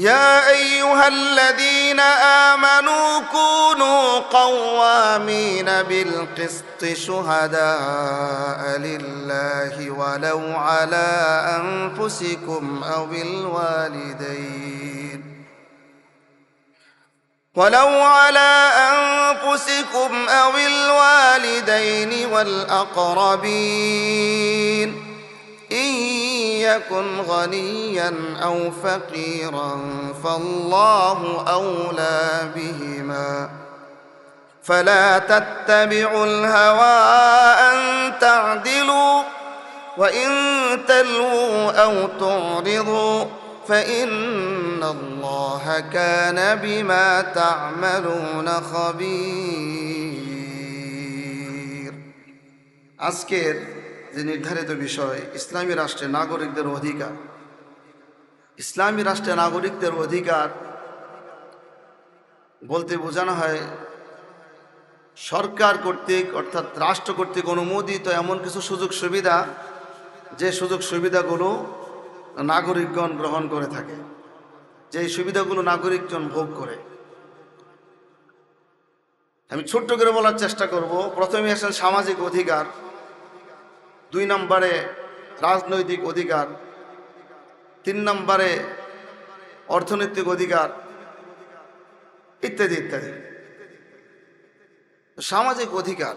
يا أيها الذين آمنوا كونوا قوامين بالقسط شهداء لله ولو على أنفسكم أو الوالدين ولو على أنفسكم أو الوالدين والأقربين. إن يكن غنيا أو فقيرا فالله أولى بهما فلا تتبعوا الهوى أن تعدلوا وإن تلووا أو تعرضوا فإن الله كان بما تعملون خبير আজকের যে নির্ধারিত বিষয়, ইসলামী রাষ্ট্রে নাগরিকদের অধিকার। ইসলামী রাষ্ট্রে নাগরিকদের অধিকার বলতে বোঝানো হয়, সরকার কর্তৃক অর্থাৎ রাষ্ট্র কর্তৃক অনুমোদিত এমন কিছু সুযোগ সুবিধা, যে সুযোগ সুবিধাগুলো নাগরিকগণ গ্রহণ করে থাকে, যে সুবিধাগুলো নাগরিকজন ভোগ করে। আমি ছোট্ট করে বলার চেষ্টা করব। প্রথমে আসেন সামাজিক অধিকার। দুই নম্বরে রাজনৈতিক অধিকার, তিন নম্বরে অর্থনৈতিক অধিকার, ইত্যাদি ইত্যাদি। সামাজিক অধিকার,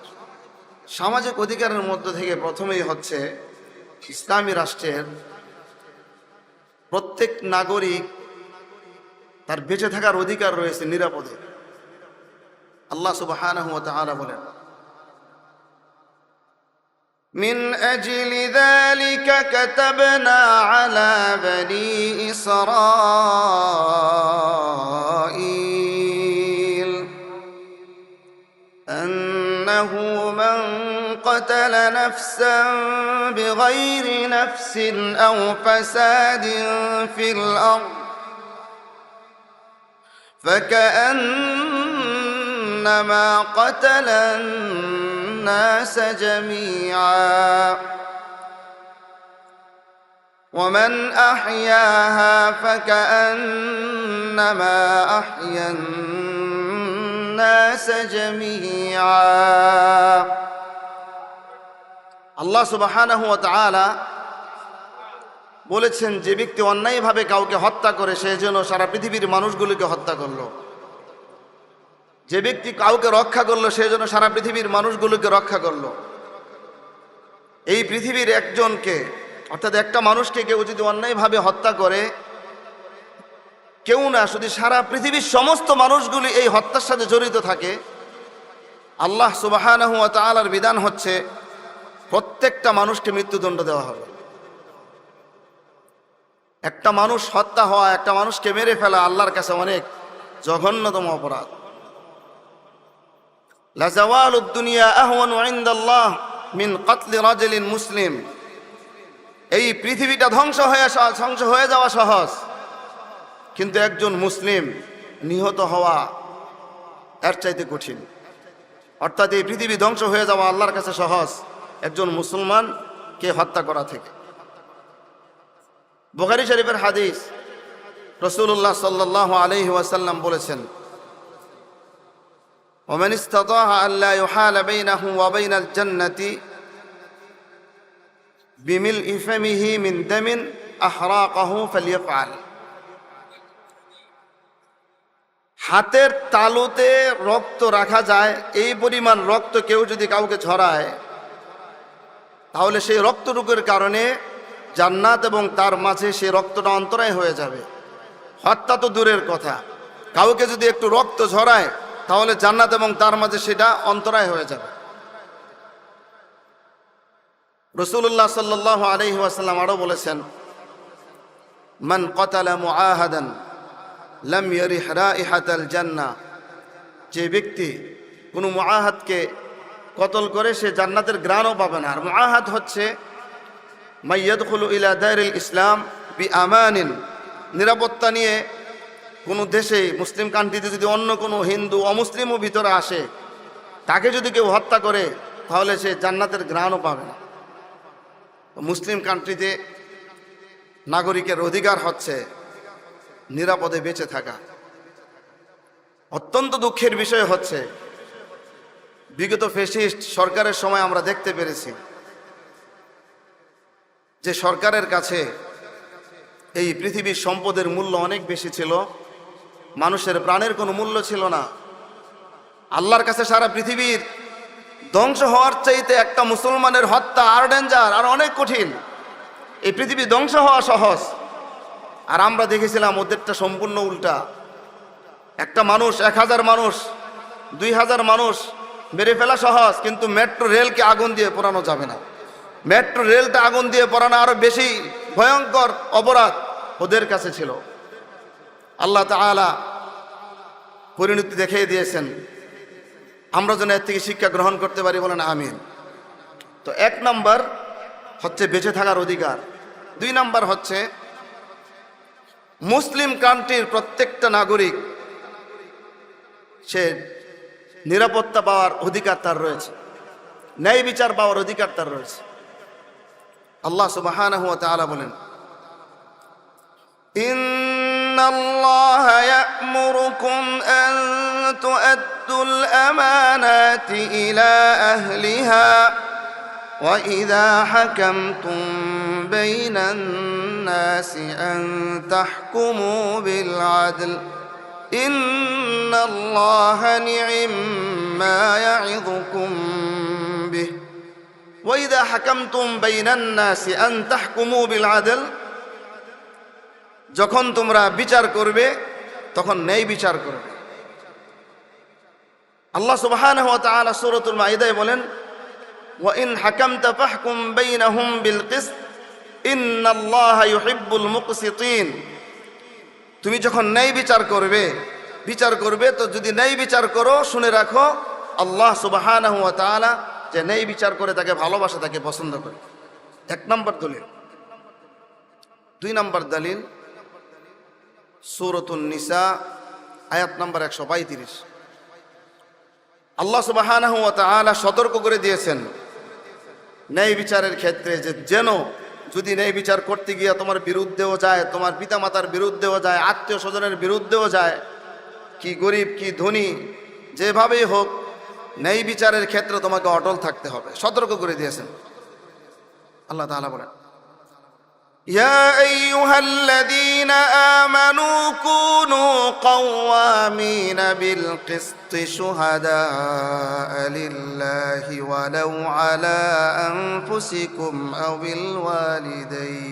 সামাজিক অধিকারের মধ্য থেকে প্রথমেই হচ্ছে ইসলামী রাষ্ট্রের প্রত্যেক নাগরিক তার বেঁচে থাকার অধিকার রয়েছে নিরাপদে। আল্লাহ সুবাহ বলেন من أجل ذلك كتبنا على بني إسرائيل أنه من قتل نفسا بغير نفس أو فساد في الأرض فكأنما قتل جميعا ومن أحياها فكأنما أحيا الناس جميعا আল্লাহ সুবাহানাহু ওয়া তাআলা বলেছেন যে ব্যক্তি অন্যায়ভাবে কাউকে হত্যা করে সে যেন সারা পৃথিবীর মানুষগুলিকে হত্যা করলো যে ব্যক্তি কাউকে রক্ষা করল, সে যেন সারা পৃথিবীর মানুষগুলোকে রক্ষা করল। এই পৃথিবীর একজনকে, অর্থাৎ একটা মানুষকে কেউ যদি অন্যায়ভাবে হত্যা করে, কেউ না শুধু সারা পৃথিবীর সমস্ত মানুষগুলি এই হত্যার সাথে জড়িত থাকে, আল্লাহ সুবাহানাহু তালার বিধান হচ্ছে, প্রত্যেকটা মানুষকে মৃত্যুদণ্ড দেওয়া হবে। একটা মানুষ হত্যা হওয়া, একটা মানুষকে মেরে ফেলা আল্লাহর কাছে অনেক জঘন্যতম অপরাধ। লাজাওয়াল দুনিয়া আহওয়ান ইনদাল্লাহ মিন কতলি রাজলিন মুসলিম। এই পৃথিবীটা ধ্বংস হয়ে ধ্বংস হয়ে যাওয়া সহজ। কিন্তু একজন মুসলিম নিহত হওয়া এর চাইতে কঠিন। অর্থাৎ এই পৃথিবী ধ্বংস হয়ে যাওয়া আল্লাহর কাছে সহজ। একজন মুসলমানকে হত্যা করা থেকে। বোখারি শরীফের হাদিস রসুল্লাহ সাল্লাহ আলহি ওয়াসাল্লাম বলেছেন ومن استطاع ألا يحال بينه وبين الجنة بملء فمه من دم أحراقه فليفعل হাতের তালুতে রক্ত রাখা যায় এই পরিমাণ রক্ত কেউ যদি কাউকে ছড়ায় তাহলে সেই রক্তটুকুর কারণে জান্নাত এবং তার মাঝে সেই রক্তটা অন্তরায় হয়ে যাবে হত্যা তো দূরের কথা কাউকে যদি একটু রক্ত ঝরায় তাহলে জান্নাত এবং তার মাঝে সেটা অন্তরায় হয়ে যাবে। রসুল্লাহ সাল্লাহ আলহি আসাল্লাম আরও বলেছেন, মান কতালা মুআহাদান যে ব্যক্তি কোনো মুআহাদকে কতল করে সে জান্নাতের গ্রাণও পাবে না। আর মুআহাদ হচ্ছে মাইয়াদখুলু ইলা দায়রুল ইসলাম বি আমানিন নিরাপত্তা নিয়ে কোনো দেশে মুসলিম কান্ট্রিতে যদি অন্য কোনো হিন্দু অমুসলিমও ভিতরে আসে, তাকে যদি কেউ হত্যা করে, তাহলে সে জান্নাতের গ্রাণও পাবে না। মুসলিম কান্ট্রিতে নাগরিকের অধিকার হচ্ছে নিরাপদে বেঁচে থাকা। অত্যন্ত দুঃখের বিষয় হচ্ছে, বিগত ফেসিস্ট সরকারের সময় আমরা দেখতে পেরেছি যে সরকারের কাছে এই পৃথিবীর সম্পদের মূল্য অনেক বেশি ছিল। মানুষের প্রাণের কোনো মূল্য ছিল না। আল্লাহর কাছে সারা পৃথিবীর ধ্বংস হওয়ার চাইতে একটা মুসলমানের হত্যা আর ডেঞ্জার আর অনেক কঠিন। এই পৃথিবী ধ্বংস হওয়া সহজ। আর আমরা দেখেছিলাম ওদেরটা সম্পূর্ণ উল্টা। একটা মানুষ, এক হাজার মানুষ, দুই হাজার মানুষ মেরে ফেলা সহজ, কিন্তু মেট্রো রেলকে আগুন দিয়ে পোড়ানো যাবে না। মেট্রো রেলটা আগুন দিয়ে পোড়ানো আরও বেশি ভয়ঙ্কর অপরাধ ওদের কাছে ছিল। আল্লাহ তাআলা পরিণতি দেখিয়ে দিয়েছেন। আমরা যেন এর থেকে শিক্ষা গ্রহণ করতে পারি বলেন আমিন। তো এক নম্বর হচ্ছে বেঁচে থাকার অধিকার। দুই নম্বর হচ্ছে মুসলিম কান্ট্রির প্রত্যেকটা নাগরিক, সে নিরাপত্তা পাওয়ার অধিকার তার রয়েছে। ন্যায় বিচার পাওয়ার অধিকার তার রয়েছে। আল্লাহ তাআলা বলেন إن الله يأمركم أن تؤدوا الأمانات إلى أهلها وإذا حكمتم بين الناس أن تحكموا بالعدل إن الله نعم ما يعظكم به وإذا حكمتم بين الناس أن تحكموا بالعدل যখন তোমরা বিচার করবে, তখন ন্যায় বিচার করবে। আল্লাহ তাআলা সূরাতুল মাইদায় বলেন ওয়া ইন হাকামতা ফাহকুম বাইনাহুম বিল কিসত ইন্নাল্লাহা ইউহিব্বুল মুকসিতিন। তুমি যখন ন্যায় বিচার করবে বিচার করবে, তো যদি ন্যায় বিচার করো, শুনে রাখো, আল্লাহ সুবহানাহু ওয়া তাআলা যে ন্যায় বিচার করে, তাকে ভালোবাসে, তাকে পছন্দ করে। এক নম্বর দলিল। দুই নম্বর দলিল সুরতুন নিসা, আয়াত নম্বর একশো পঁয়ত্রিশ। আল্লাহ ওয়া সতর্ক করে দিয়েছেন, ন্যায় বিচারের ক্ষেত্রে যে যেন যদি ন্যায় বিচার করতে গিয়ে তোমার বিরুদ্ধেও যায়, তোমার পিতামাতার বিরুদ্ধেও যায় আত্মীয় স্বজনের বিরুদ্ধেও যায়, কি গরিব, কি ধনী, যেভাবেই হোক, ন্যায় বিচারের ক্ষেত্রে তোমাকে অটল থাকতে হবে। সতর্ক করে দিয়েছেন। আল্লাহ তাআলা বলেন يا أيها الذين آمنوا كونوا قوامين بالقسط شهداء لله ولو على أنفسكم أو الوالدين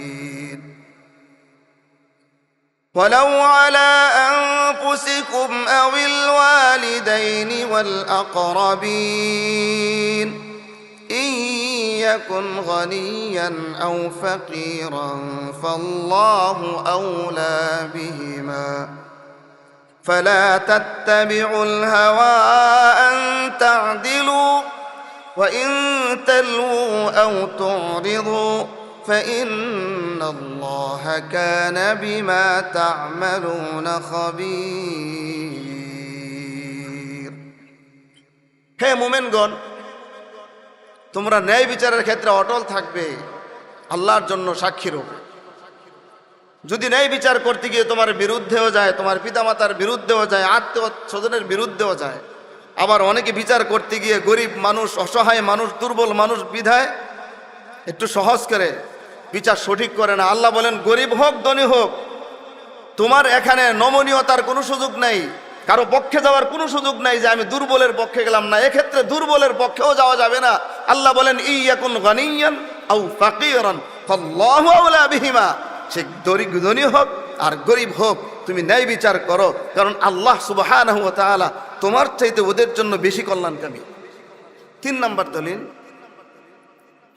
ولو على أنفسكم أو الوالدين والأقربين. يكن غنيا أو فقيرا فالله أولى بهما فلا تتبعوا الهوى أن تعدلوا وإن تلووا أو تعرضوا فإن الله كان بما تعملون خبير হে মোমেনগণ তোমরা ন্যায় বিচারের ক্ষেত্রে অটল থাকবে, আল্লাহর জন্য সাক্ষী রূপে। যদি ন্যায় বিচার করতে গিয়ে তোমার বিরুদ্ধেও যায়, তোমার পিতামাতার বিরুদ্ধেও যায় আত্মীয় স্বজনের বিরুদ্ধেও যায়, আবার অনেকে বিচার করতে গিয়ে গরিব মানুষ, অসহায় মানুষ, দুর্বল মানুষ বিধায়, একটু সহজ করে বিচার সঠিক করে না। আল্লাহ বলেন, গরিব হোক, ধনী হোক, তোমার এখানে নমনীয়তার কোনো সুযোগ নেই। কারও পক্ষে যাওয়ার কোনো সুযোগ নাই যে আমি দুর্বলের পক্ষে গেলাম না। এক্ষেত্রে দুর্বলের পক্ষেও যাওয়া যাবে না। আল্লাহ বলেন ইয়াকুন গানিয়ান আও ফাকিরান, ফাল্লাহু আওলা সে দরিদ্র ধনী হোক আর গরিব হোক, তুমি ন্যায় বিচার করো, কারণ আল্লাহ সুবহানাহু ওয়া তোমার চাইতে ওদের জন্য বেশি কল্যাণকামী। তিন নম্বর দলিল,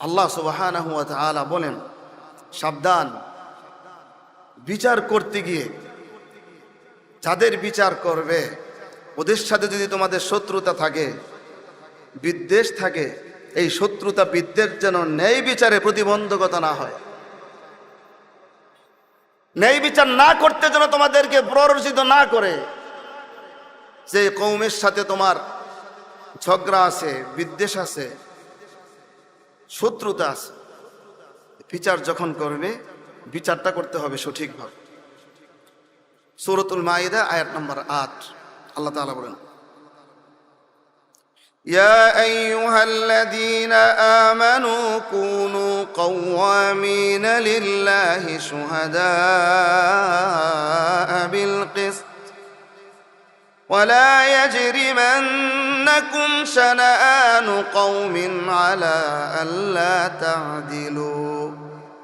আল্লাহ সুবহানাহু ওয়া বলেন, সাবধান, বিচার করতে গিয়ে যাদের বিচার করবে, ওদের সাথে যদি তোমাদের শত্রুতা থাকে, বিদ্বেষ থাকে, এই শত্রুতা বিদ্বেষ যেন ন্যায় বিচারে প্রতিবন্ধকতা না হয়। ন্যায় বিচার না করতে যেন তোমাদেরকে প্ররোচিত না করে। যে কৌমের সাথে তোমার ঝগড়া আছে, বিদ্বেষ আছে, শত্রুতা আছে, বিচার যখন করবে, বিচারটা করতে হবে সঠিকভাবে। সুরতুল মাইদা আয়াত নম্বর আট আল্লাহ তাআলা বলেন يا أيها الذين آمنوا كونوا قوامين لله شهداء بالقسط ولا يجرمنكم شنآن قوم على ألا تعدلوا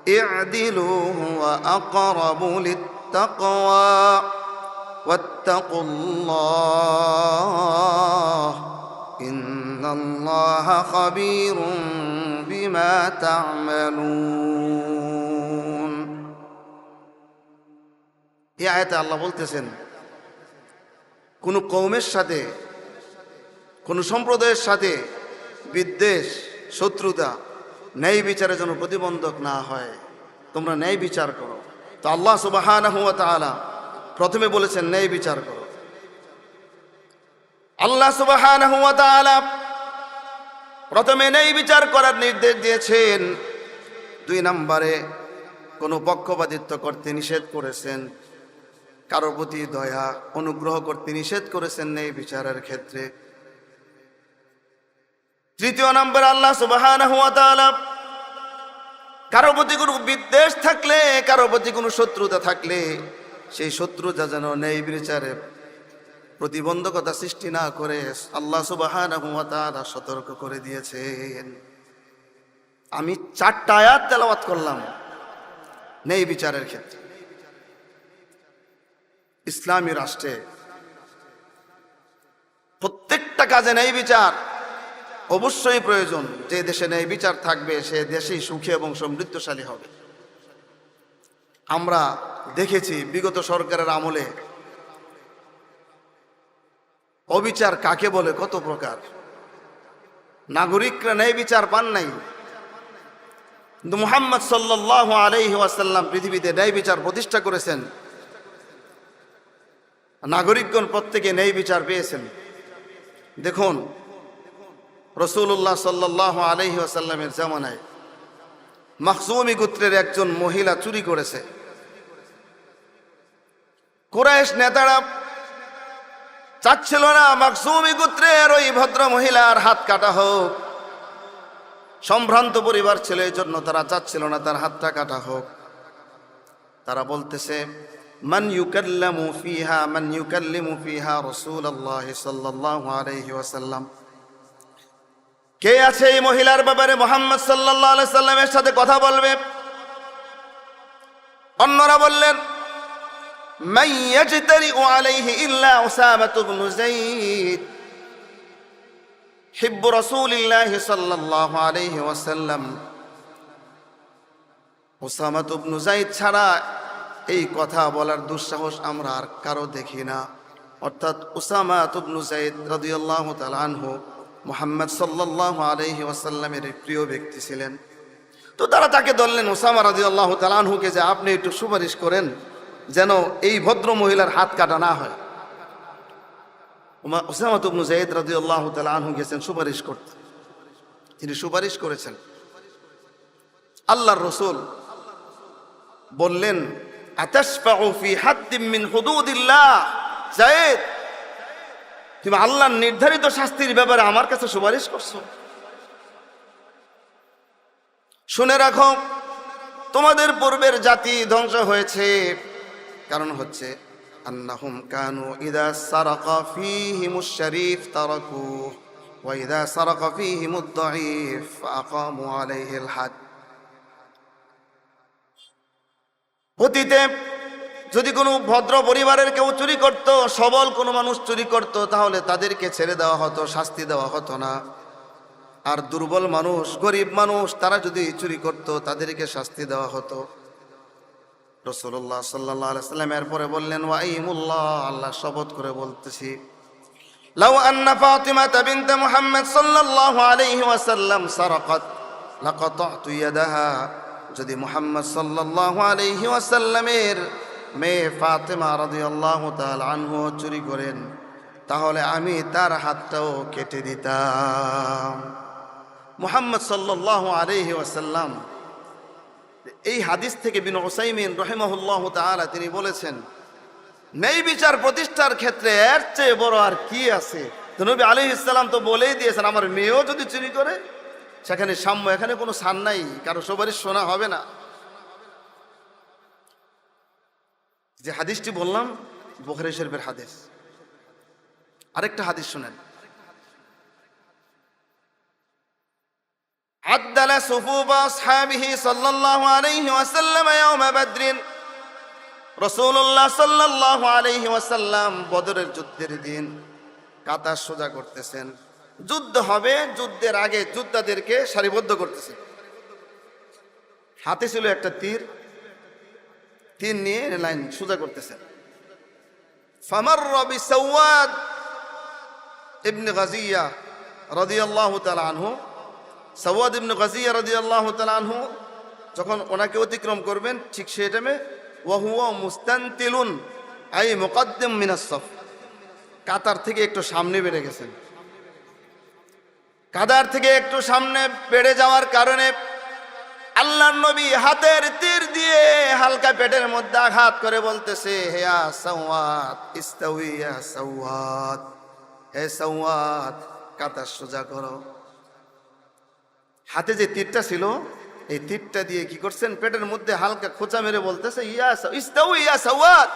اعدلوا هو أقرب للتقوى واتقوا الله إن الله خبير بما تعملون এই আয়াতে আল্লাহ বলতেছেন কোনো কৌমের সাথে কোনো সম্প্রদায়ের সাথে বিদ্বেষ শত্রুতা ন্যায় বিচারের জন্য প্রতিবন্ধক না হয় তোমরা ন্যায় বিচার করো তো আল্লাহ সুবাহ প্রথমে বলেছেন, ন্যায় বিচার করো। আল্লাহ সুবাহ প্রথমে ন্যায় বিচার করার নির্দেশ দিয়েছেন। দুই নম্বরে, কোনো পক্ষপাতিত্ব করতে নিষেধ করেছেন। কারও প্রতি দয়া, অনুগ্রহ করতে নিষেধ করেছেন ন্যায় বিচারের ক্ষেত্রে। তৃতীয় নম্বর, আল্লাহ সুবহানাহু ওয়া তাআলা কারও প্রতি কোনো বিদ্বেষ থাকলে কারও প্রতি কোনো শত্রুতা থাকলে, সেই শত্রুতা যেন ন্যায় বিচারে, প্রতিবন্ধকতা সৃষ্টি না করে আল্লাহ তাআলা সতর্ক করে দিয়েছেন। আমি চারটা আয়াত তেলাওয়াত করলাম ন্যায় বিচারের ক্ষেত্রে। ইসলামী রাষ্ট্রে প্রত্যেকটা কাজে ন্যায় বিচার। অবশ্যই প্রয়োজন যে দেশে ন্যায় বিচার থাকবে, সে দেশেই সুখী এবং সমৃদ্ধশালী হবে। আমরা দেখেছি বিগত সরকারের আমলে অবিচার কাকে বলে, কত প্রকার? নাগরিকরা ন্যায় বিচার পান নাই। কিন্তু মুহাম্মদ সাল্লাহ ওয়াসাল্লাম পৃথিবীতে ন্যায় বিচার প্রতিষ্ঠা করেছেন। নাগরিকগণ প্রত্যেকে ন্যায় বিচার পেয়েছেন। দেখুন রসুল্লাহ সাল্লাহ আলহি আসাল্লামের জামানায় মাকসুমি গোত্রের একজন মহিলা চুরি করেছে। কুরাইশ নেতারা চাচ্ছিল না মাকসুমি গোত্রের ওই ভদ্র মহিলার হাত কাটা হোক। সম্ভ্রান্ত পরিবার ছিল এই জন্য তারা চাচ্ছিল না তার হাতটা কাটা হোক। তারা বলতেছে, মান ইউকাল্লামু ফিহা, মান ইউকাল্লিমু ফিহা রাসূলুল্লাহ সাল্লাল্লাহু আলাইহি ওয়াসাল্লাম। কে আছে এই মহিলার ব্যাপারে মোহাম্মদ আলাইহি সাল্লামের সাথে কথা বলবে? অন্যরা বললেন ছাড়া এই কথা বলার দুঃসাহস আমরা আর কারও দেখি না। অর্থাৎ উসামা তুবনু সাইদ রাদিয়াল্লাহ আনহু মোহাম্মদ সাল্লাহ আলহি ওয়াসাল্লামের প্রিয় ব্যক্তি ছিলেন। তো তারা তাকে ধরলেন ওসামা রাজি আল্লাহ তালানহুকে যে আপনি একটু সুপারিশ করেন যেন এই ভদ্র মহিলার হাত কাটা না হয়। ওসামা তুবনু জাইদ রাজি আল্লাহ তালানহু গেছেন সুপারিশ করতে। তিনি সুপারিশ করেছেন। আল্লাহর রসুল বললেন, আতাশফাউ ফি হাদ্দিম মিন হুদুদিল্লাহ? জায়েদ তুমি আল্লাহর নির্ধারিত শাস্তির ব্যাপারে আমার কাছে সুপারিশ করছ। শুনে রাখো, তোমাদের পূর্বের জাতি ধ্বংস হয়েছে। কারণ হচ্ছে শরীফ ইদা অতীতে যদি কোনো ভদ্র পরিবারের কেউ চুরি করত, সবল কোনো মানুষ চুরি করত, তাহলে তাদেরকে ছেড়ে দেওয়া হতো, শাস্তি দেওয়া হতো না। আর দুর্বল মানুষ, গরিব মানুষ, তারা যদি চুরি করত, তাদেরকে শাস্তি দেওয়া হতো। রসুল্লাহ সাল্লাহ সাল্লাম এরপরে বললেন ওয়াইমুল্লাহ আল্লাহ শপথ করে বলতেছি। লাউ আন্না ফাতিমা বিনতে মুহাম্মদ সাল্লাল্লাহু আলাইহি ওয়াসাল্লাম সারাকাত, লাকাতাতু ইয়াদাহা। যদি মুহাম্মদ সাল্লাল্লাহু আলাইহি ওয়াসাল্লামের মেয়ে ফাতেমা রাদিয়াল্লাহু তাআলা আনহু চুরি করেন, তাহলে আমি তার হাতটাও কেটে দিতাম। মুহাম্মদ সাল্লাল্লাহু আলাইহি ওয়াসাল্লাম, এই হাদিস থেকে বিন ওসাইমিন রহিমাহুল্লাহ তাআলা তিনি বলেছেন নেই বিচার প্রতিষ্ঠার ক্ষেত্রে এর চেয়ে বড় আর কি আছে? নবী আলী ইসলাম তো বলেই দিয়েছেন, আমার মেয়েও যদি চুরি করে, সেখানে সাম্য, এখানে কোনো সান নাই, কারও সবারই শোনা হবে না। যে হাদিসটি বললাম বুখারী শরীফের হাদিস আরেকটা হাদিস শুনেন عدل صفوف أصحابه صلى الله عليه وسلم يوم بدر রসুল্লাহ সাল্লাহ আলহি ওয়াসাল্লাম বদরের যুদ্ধের দিন কাতার সোজা করতেছেন যুদ্ধ হবে যুদ্ধের আগে যোদ্ধাদেরকে সারিবদ্ধ করতেছেন হাতে ছিল একটা তীর তীর নিয়ে লাইন সোজা করতেছেন ফামার রবি সৌয়াদ ইবনে গাজিয়া রাদিয়াল্লাহু তাআলা আনহু। সওয়াদ ইবনে গাজিয়া রাদিয়াল্লাহু তাআলা আনহু যখন ওনাকে অতিক্রম করবেন, ঠিক সেই টাইমে ওয়াহুয়া মুস্তানতিলুন, আই মুকদ্দিম মিনাস সফ। কাতার থেকে একটু সামনে বেড়ে গেছেন। কাদার থেকে একটু সামনে বেড়ে যাওয়ার কারণে আল্লাহ নবী হাতের তীর দিয়ে হালকা পেটের মধ্যে আঘাত করে বলতেছে হেয়া সৌয়াদ ইস্তাউইয়া সৌয়াদ হে সৌয়াদ কাতার সোজা করো হাতে যে তীরটা ছিল এই তীরটা দিয়ে কি করছেন পেটের মধ্যে হালকা খোঁচা মেরে বলতেছে ইয়া সা- ইস্তাউ ইয়া সৌয়াদ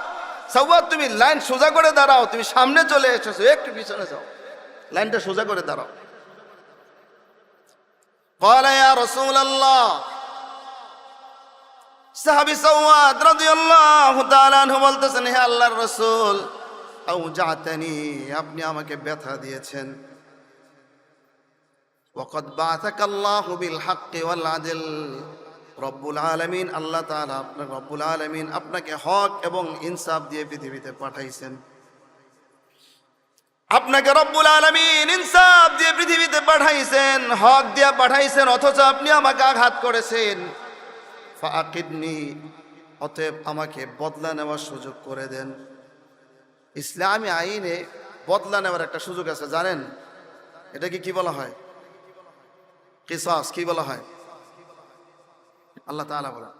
সৌয়াদ তুমি লাইন সোজা করে দাঁড়াও তুমি সামনে চলে এসেছো একটু পিছনে যাও লাইনটা সোজা করে দাঁড়াও قال يا رسول الله সাহাবি সৌয়াদ রাদিয়াল্লাহু তাআলা আনহু বলতেছেন, হে আল্লাহর রাসূল আউ জাতানি আপনি আমাকে ব্যথা দিয়েছেন। ওয়াকাদ বাতাকাল্লাহু বিল হাক্কি ওয়াল আদল রব্বুল আলামিন, আল্লাহ তাআলা আপনাকে রব্বুল আলামিন আপনাকে হক এবং ইনসাফ দিয়ে পৃথিবীতে পাঠাইছেন। আপনাকে রব্বুল আলমিন ইনসাফ দিয়ে পৃথিবীতে পাঠাইছেন, হক দিয়ে পাঠাইছেন, অথচ আপনি আমাকে আঘাত করেছেন। ফাকিদনি অতএব আমাকে বদলা নেওয়ার সুযোগ করে দেন। ইসলামী আইনে বদলা নেওয়ার একটা সুযোগ আছে, জানেন? এটাকে কি বলা হয়? কিসাস, কি বলা হয়? আল্লাহ তালা বলেন।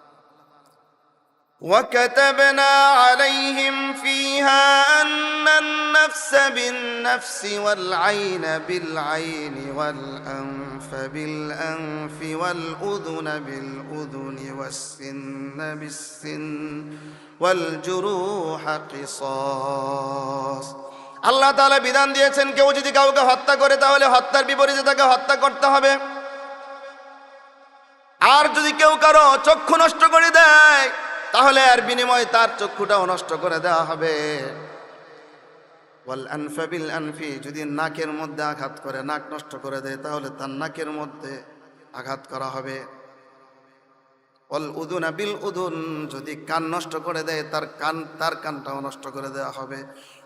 وكتبنا عليهم فيها أن النفس بالنفس والعين بالعين والأنف بالأنف والأذن بالأذن والسن بالسن والجروح قصاص আল্লাহ তাআলা বিধান দিয়েছেন কেউ যদি কাউকে হত্যা করে তাহলে হত্যার বিপরীতে তাকে হত্যা করতে হবে আর যদি কেউ কারো চক্ষু নষ্ট করে দেয় তাহলে আর বিনিময়ে তার চক্ষুটাও নষ্ট করে দেওয়া হবে। বল আনফা বিল আনফি, যদি নাকের মধ্যে আঘাত করে, নাক নষ্ট করে দেয়, তাহলে তার নাকের মধ্যে আঘাত করা হবে। ওয়াল উদুন বিল উদুন, যদি কান নষ্ট করে দেয়, তার কান, তার কানটাও নষ্ট করে দেওয়া হবে।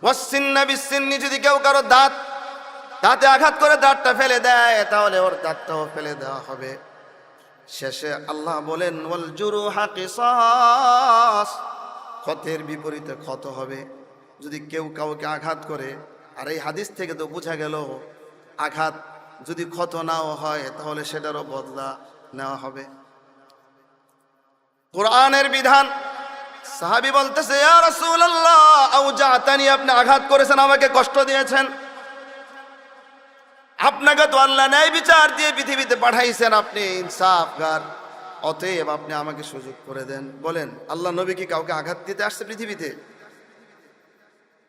ওয়াসিন্না বিসিন্নি যদি কেউ কারও দাঁত, দাঁতে আঘাত করে দাঁতটা ফেলে দেয়, তাহলে ওর দাঁতটাও ফেলে দেওয়া হবে। শেষে আল্লাহ বলেন ক্ষতের বিপরীতে ক্ষত হবে। যদি কেউ কাউকে আঘাত করে, আর এই হাদিস থেকে তো বোঝা গেল, আঘাত যদি ক্ষত নাও হয়, তাহলে সেটারও বদলা নেওয়া হবে। কোরআনের বিধান, সাহাবি বলতেছে আপনি আঘাত করেছেন, আমাকে কষ্ট দিয়েছেন। আপনাকে তো আল্লাহ ন্যায় বিচার দিয়ে পৃথিবীতে পাঠাইছেন আপনি ইনসাফগার অতএব আপনি আমাকে সুযোগ করে দেন বলেন আল্লাহ নবী কি কাউকে আঘাত দিতে আসছে পৃথিবীতে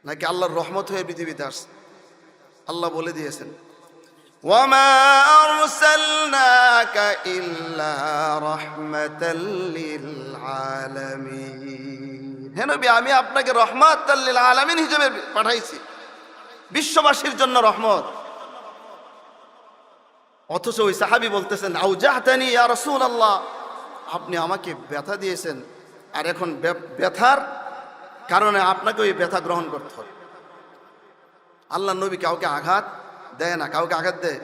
নাকি আল্লাহর রহমত হয়ে পৃথিবীতে আসছে আল্লাহ বলে দিয়েছেন وما أرسلناك إلا رحمة للعالمين হে নবী আমি আপনাকে রহমত লিল আলামিন হিসেবে পাঠাইছি বিশ্ববাসীর জন্য রহমত অথচ ওই সাহাবি বলতেছেন আউ আউজাহতানি ইয়া রসুল আল্লাহ আপনি আমাকে ব্যথা দিয়েছেন। আর এখন ব্যথার কারণে আপনাকে ওই ব্যথা গ্রহণ করতে হবে। আল্লাহ নবী কাউকে আঘাত দেয় না, কাউকে আঘাত দেয়।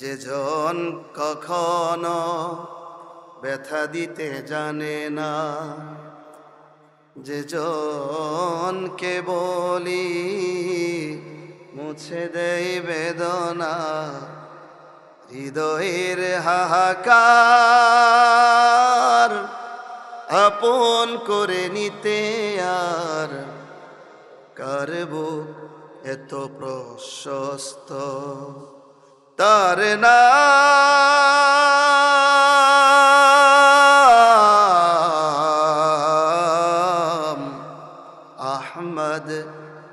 যে জন কখনো ব্যথা দিতে জানে না, যে জনকে বলি মুছে দেয় বেদনা হৃদয়ের হাহাকার আপন করে নিতে আর কারব এত প্রশস্ত? তার নাম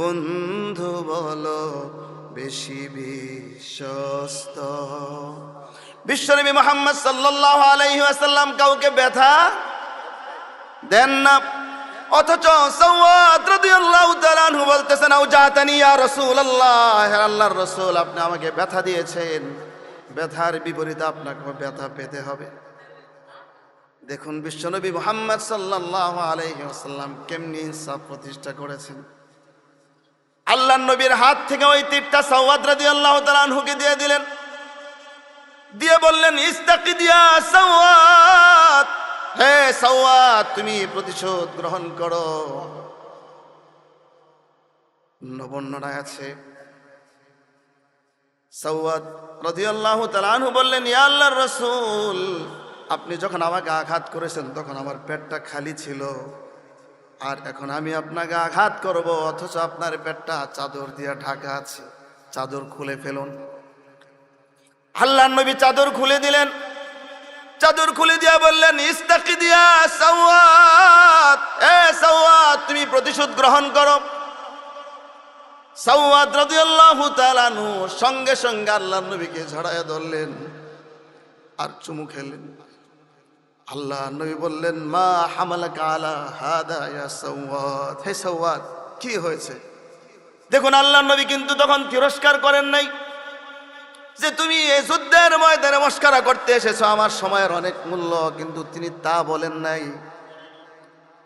বন্ধু বলো, বেশি বিশ্বস্ত। বিশ্বনবী মোহাম্মদ সাল্লাহ আলাইহি আসাল্লাম কাউকে ব্যথা দেন না। অথচ বলতেছেন আল্লাহর রাসূল, আপনি আমাকে ব্যথা দিয়েছেন। ব্যথার বিপরীতে আপনাকে ব্যথা পেতে হবে। দেখুন, বিশ্বনবী মুহাম্মদ সাল্লাল্লাহু আলাইহি ওয়াসাল্লাম কেমনি ইনসাফ প্রতিষ্ঠা করেছেন। আল্লাহ নবীর হাত থেকে ওই তীরটা সওয়াদ রাদিয়াল্লাহু আল্লাহ আনহুকে দিয়ে দিলেন। দিয়ে বললেন ইস্তাকি দিয়া সওয়াদ। হে সওয়াদ, তুমি প্রতিশোধ গ্রহণ করো। নবর্ণনায় আছে সৌয়াদ রাদিয়াল্লাহু তাআলা আনহু বললেন, ইয়া আল্লাহর রাসূল, আপনি যখন আমাকে আঘাত করেছেন, তখন আমার পেটটা খালি ছিল। আর এখন আমি আপনাকে আঘাত করব, অথচ আপনার পেটটা চাদর দিয়ে ঢাকা আছে। চাদর খুলে ফেলুন। আল্লাহ নবী চাদর খুলে দিলেন। চাদর খুলে দিয়া বললেন ইস্তাকি দিয়া সওয়াত। এ সওয়াত, তুমি প্রতিশোধ গ্রহণ করো। সওয়াদ রাদিয়াল্লাহু তাআলা আনহু সঙ্গে সঙ্গে আল্লাহর নবীকে ঝড়ায় ধরলেন আর চুমু খেলেন। আল্লাহ নবী বললেন, মা হামালাকা আলা হাদা সওয়াদ। হে সওয়াদ, কি হয়েছে? দেখুন, আল্লাহ নবী কিন্তু তখন তিরস্কার করেন নাই যে, তুমি এই যুদ্ধের ময়দানে মস্কারা করতে এসেছ, আমার সময়ের অনেক মূল্য। কিন্তু তিনি তা বলেন নাই।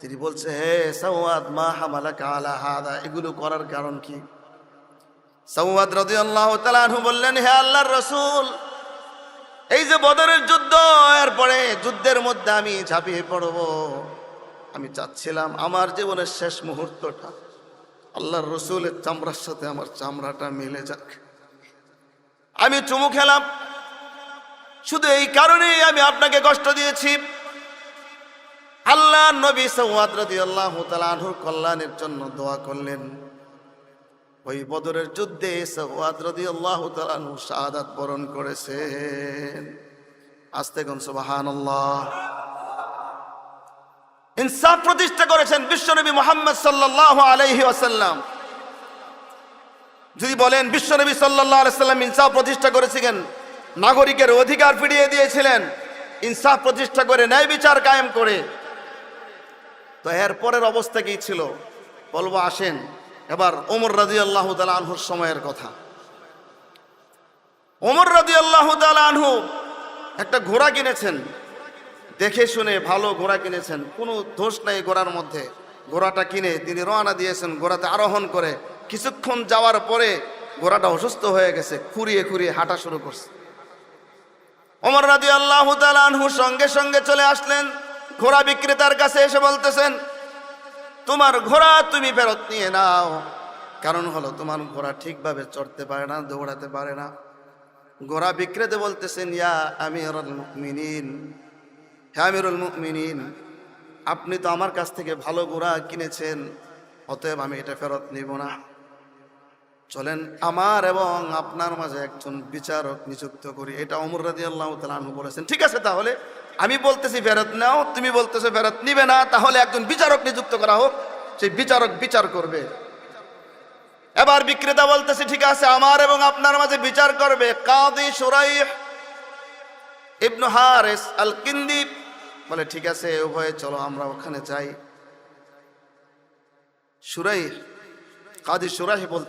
তিনি বলছে, হে সৌয়াদ মা হামালাকা আলা হাদা, এগুলো করার কারণ কি? সৌয়াদ তাআলা আনহু বললেন, হে আল্লাহর রসুল এই যে বদরের যুদ্ধ, এরপরে যুদ্ধের মধ্যে আমি ঝাঁপিয়ে পড়ব। আমি চাচ্ছিলাম আমার জীবনের শেষ মুহূর্তটা আল্লাহর রসুলের চামড়ার সাথে আমার চামড়াটা মিলে যাক। আমি চুমু খেলাম। শুধু এই কারণেই আমি আপনাকে কষ্ট দিয়েছি। আল্লাহ নবী সৌয়াদ রাদিয়াল্লাহু তাআলা আনহুর কল্যাণের জন্য দোয়া করলেন। ওই বদরের যুদ্ধে রাদিয়াল্লাহু তাআলা আনহু শাহাদাত বরণ করেছেন। আস্তে কোন সুবহানাল্লাহ। ইনসাফ প্রতিষ্ঠা করেছেন বিশ্বনবী মোহাম্মদ সাল্লাল্লাহু আলাইহি ওয়াসাল্লাম। যদি বলেন বিশ্বনবী সাল্লাল্লাহু আলাইহি সাল্লাম ইনসাফ প্রতিষ্ঠা করেছিলেন, নাগরিকের অধিকার ফিরিয়ে দিয়েছিলেন, ইনসাফ প্রতিষ্ঠা করে ন্যায় বিচার কায়েম করে, তো এর পরের অবস্থা কি ছিল? বলব, আসেন। এবার ওমর রাজি আল্লাহ আনহুর সময়ের কথা। ওমর রাজি আল্লাহ আনহু একটা ঘোড়া কিনেছেন। দেখে শুনে ভালো ঘোড়া কিনেছেন। কোনো দোষ নাই ঘোড়ার মধ্যে। ঘোড়াটা কিনে তিনি রওনা দিয়েছেন ঘোড়াতে আরোহণ করে। কিছুক্ষণ যাওয়ার পরে ঘোড়াটা অসুস্থ হয়ে গেছে, খুঁড়িয়ে খুঁড়িয়ে হাঁটা শুরু করছে। ওমর রাজি আল্লাহ আনহু সঙ্গে সঙ্গে চলে আসলেন। ঘোড়া বিক্রেতার কাছে এসে বলতেছেন তোমার ঘোড়া তুমি ফেরত নিয়ে নাও। কারণ হলো, তোমার ঘোড়া ঠিকভাবে চড়তে পারে না, দৌড়াতে পারে না। ঘোড়া বিক্রেতে বলতেছেন, ইয়া আমিরুল মুমিনিন হ্যাঁ আমিরুল মুমিনিন, আপনি তো আমার কাছ থেকে ভালো ঘোড়া কিনেছেন, অতএব আমি এটা ফেরত নিব না। চলেন, আমার এবং আপনার মাঝে একজন বিচারক নিযুক্ত করি। এটা অমর রাজি আল্লাহ তালু বলেছেন। ঠিক আছে তাহলে আমি বলতেছি, ফেরত নাও, তুমি বলতেছো, ফেরত নিবে না, তাহলে একজন বিচারক নিযুক্ত করা হোক, সেই বিচারক বিচার করবে। এবার বিক্রেতা বলতেছে, ঠিক আছে, আমার এবং আপনার মাঝে বিচার করবে। কাদি সুরাইহ ইবনু হারেস আল কিন্দি বলে, ঠিক আছে, উভয়ে চলো, আমরা ওখানে যাই। সুরাইহ, কাদি সুরাহি বল